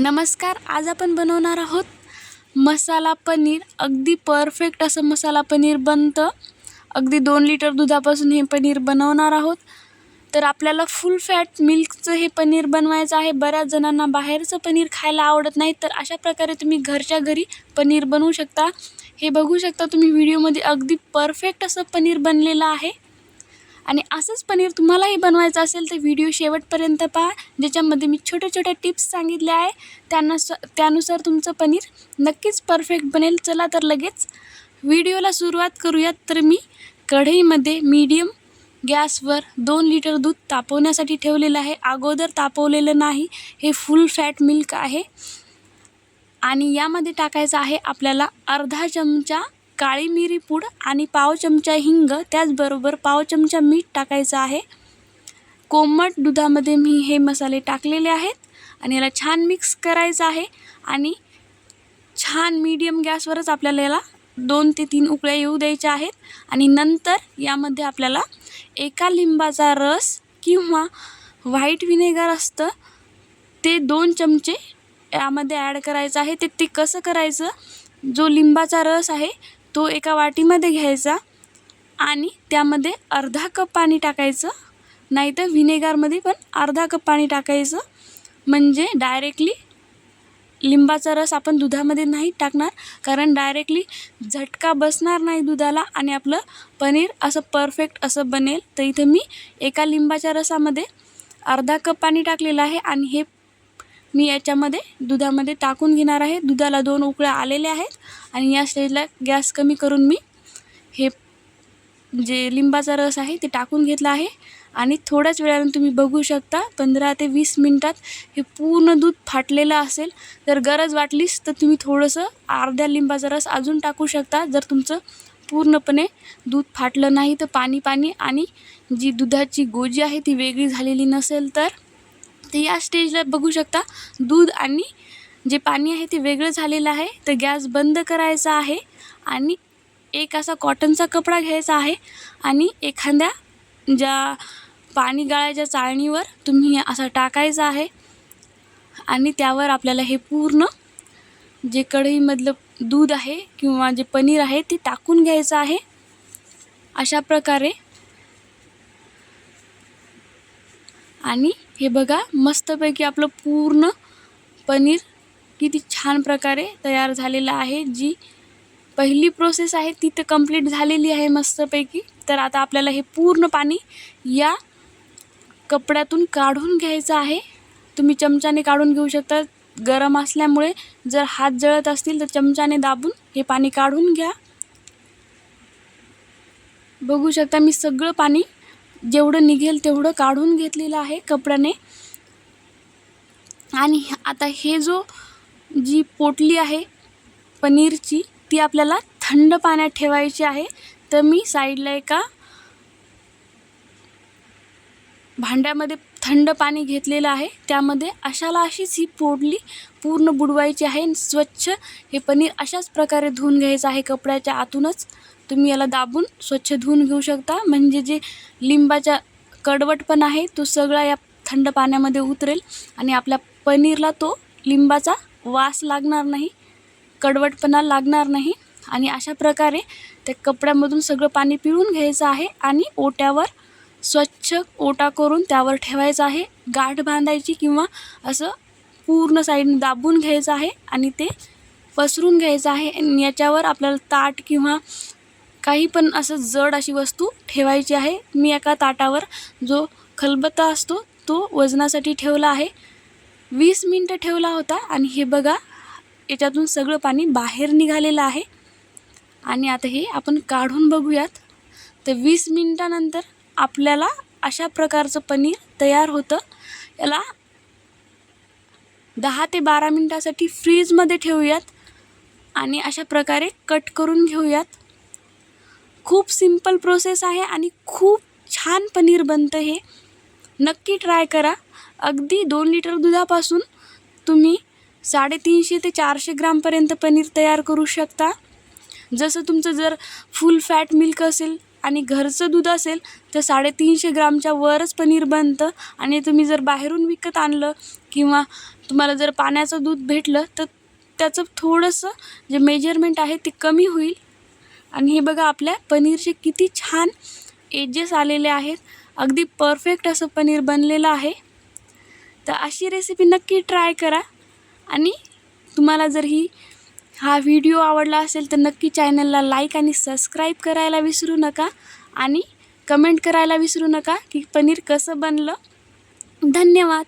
नमस्कार आज आपण बनवणार आहोत मसाला पनीर. अगदी परफेक्ट असं मसाला पनीर बनतं. अगदी दोन लिटर दुधापासून हे पनीर बनवणार आहोत. तर आपल्याला फुल फॅट मिल्कचं हे पनीर बनवायचं आहे. बऱ्याच जणांना बाहेरचं पनीर खायला आवडत नाही तर अशा प्रकारे तुम्ही घरच्या घरी पनीर बनवू शकता. हे बघू शकता तुम्ही व्हिडिओमध्ये अगदी परफेक्ट असं पनीर बनलेलं आहे. आणि असंच पनीर तुम्हालाही बनवायचं असेल तर व्हिडिओ शेवटपर्यंत पहा ज्याच्यामध्ये मी छोट्या छोट्या टिप्स सांगितल्या आहे. त्यानुस त्यानुसार तुमचं पनीर नक्कीच परफेक्ट बनेल. चला तर लगेच व्हिडिओला सुरुवात करूयात. तर मी कढईमध्ये मीडियम गॅसवर दोन लिटर दूध तापवण्यासाठी ठेवलेलं आहे. अगोदर तापवलेलं नाही हे फुल फॅट मिल्क आहे. आणि यामध्ये टाकायचं आहे आपल्याला अर्धा चमचा काळी मिरी पूड आणि पाव चमचा हिंग त्याचबरोबर पाव चमचा मीठ टाकायचं आहे. कोमट दुधामध्ये मी हे मसाले टाकलेले आहेत आणि याला छान मिक्स करायचं आहे आणि छान मीडियम गॅसवरच आपल्याला याला दोन ते तीन उकळ्या येऊ द्यायच्या आहेत आणि नंतर यामध्ये आपल्याला एका लिंबाचा रस किंवा व्हाईट विनेगर असतं ते दोन चमचे यामध्ये ॲड करायचं आहे. ते ते कसं करायचं? जो लिंबाचा रस आहे तो एका वाटीमध्ये घ्यायचा आणि त्यामध्ये अर्धा कप पाणी टाकायचं. नाहीतर व्हिनेगारमध्ये पण अर्धा कप पाणी टाकायचं. म्हणजे डायरेक्टली लिंबाचा रस आपण दुधामध्ये नाही टाकणार. कारण डायरेक्टली झटका बसणार नाही दुधाला आणि आपलं पनीर असं परफेक्ट असं बनेल. तर इथं मी एका लिंबाच्या रसामध्ये अर्धा कप पाणी टाकलेलं आहे आणि हे मी याच्यामध्ये दुधामध्ये टाकून घेणार आहे. दुधाला दोन उकळ्या आलेल्या आहेत आणि या स्टेजला गॅस कमी करून मी हे जे लिंबाचा रस आहे ते टाकून घेतला आहे. आणि थोड्याच वेळानं तुम्ही बघू शकता पंधरा ते वीस मिनटात हे पूर्ण दूध फाटलेलं असेल. जर गरज वाटलीस तर तुम्ही थोडंसं अर्ध्या लिंबाचा रस अजून टाकू शकता. जर तुमचं पूर्णपणे दूध फाटलं नाही तर पाणी पाणी आणि जी दुधाची गोजी आहे ती वेगळी झालेली नसेल तर तर या स्टेजला बघू शकता. दूध आणि जे पाणी आहे ते वेगळं झालेलं आहे. तर गॅस बंद करायचा आहे आणि एक असा कॉटनचा कपडा घ्यायचा आहे आणि एखाद्या ज्या पाणी गाळायच्या चाळणीवर तुम्ही असा असं टाकायचं आहे आणि त्यावर आपल्याला हे पूर्ण जे कढईमधलं दूध आहे किंवा जे पनीर आहे ते टाकून घ्यायचं आहे. अशा प्रकारे आणि हे बघा मस्तपैकी आपलं पूर्ण पनीर किती छान प्रकारे तयार झालेलं आहे. जी पहिली प्रोसेस आहे ती तर कंप्लीट झालेली आहे मस्तपैकी. तर आता आपल्याला हे पूर्ण पाणी या कपड्यातून काढून घ्यायचं आहे. तुम्ही चमच्याने काढून घेऊ शकता. गरम असल्यामुळे जर हात जळत असतील तर चमच्याने दाबून हे पाणी काढून घ्या. बघू शकता मी सगळं पाणी जेवढं निघेल तेवढं काढून घेतलेलं आहे कपड्याने. आणि आता हे जो जी पोटली आहे पनीरची ती आपल्याला थंड पाण्यात ठेवायची आहे. तर मी साईडला एका भांड्यामध्ये थंड पाणी घेतलेलं आहे. त्यामध्ये अशाला अशीच ही पोटली पूर्ण बुडवायची आहे. स्वच्छ हे पनीर अशाच प्रकारे धुवून घ्यायचं आहे कपड्याच्या आतूनच. तुम्ही याला दाबून स्वच्छ धुवून घेऊ शकता. म्हणजे जे लिंबाचा कडवटपणा आहे तो सगळा या थंड पाण्यामध्ये उतरेल आणि आपल्या पनीरला तो लिंबाचा वास लागणार नाही कडवटपणा लागणार नाही. आणि अशा प्रकारे त्या कपड्यामधून सगळं पाणी पिळून घ्यायचं आहे आणि ओट्यावर स्वच्छ ओटा करून त्यावर ठेवायचं आहे. गाठ बांधायची किंवा असं पूर्ण साईडने दाबून घ्यायचं आहे आणि ते पसरून घ्यायचं आहे. आणि याच्यावर आपल्याला ताट किंवा काही पण असं जड अशी वस्तू ठेवायची आहे मी एका ताटावर जो खलबत्ता असतो तो वजनासाठी ठेवला आहे. वीस मिनटं ठेवला होता आणि हे बघा याच्यातून सगळं पाणी बाहेर निघालेलं आहे. आणि आता हे आपण काढून बघूयात. तर वीस मिनटानंतर आपल्याला अशा प्रकारचं पनीर तयार होतं. याला दहा ते बारा मिनटासाठी फ्रीजमध्ये ठेवूयात आणि अशा प्रकारे कट करून घेऊयात. खूप सिंपल प्रोसेस आहे आणि खूप छान पनीर बनतं हे. नक्की ट्राय करा. अगदी दोन लिटर दुधापासून तुम्ही साडेतीनशे ते चारशे ग्रामपर्यंत पनीर तयार करू शकता. जसं तुमचं जर फुल फॅट मिल्क असेल आणि घरचं दूध असेल तर साडेतीनशे ग्रामच्या वरच पनीर बनतं. आणि तुम्ही जर बाहेरून विकत आणलं किंवा तुम्हाला जर पाण्याचं दूध भेटलं तर त्याचं थोडंसं जे मेजरमेंट आहे ते कमी होईल. आणि हे बघा आपल्या पनीरचे किती छान एजेस आलेले आहेत. अगदी परफेक्ट असं पनीर बनलेलं आहे. तर अशी रेसिपी नक्की ट्राय करा. आणि तुम्हाला जर ही हा व्हिडिओ आवडला असेल तर नक्की चॅनलला लाईक आणि सबस्क्राईब करायला विसरू नका. आणि कमेंट करायला विसरू नका की पनीर कसं बनलं. धन्यवाद.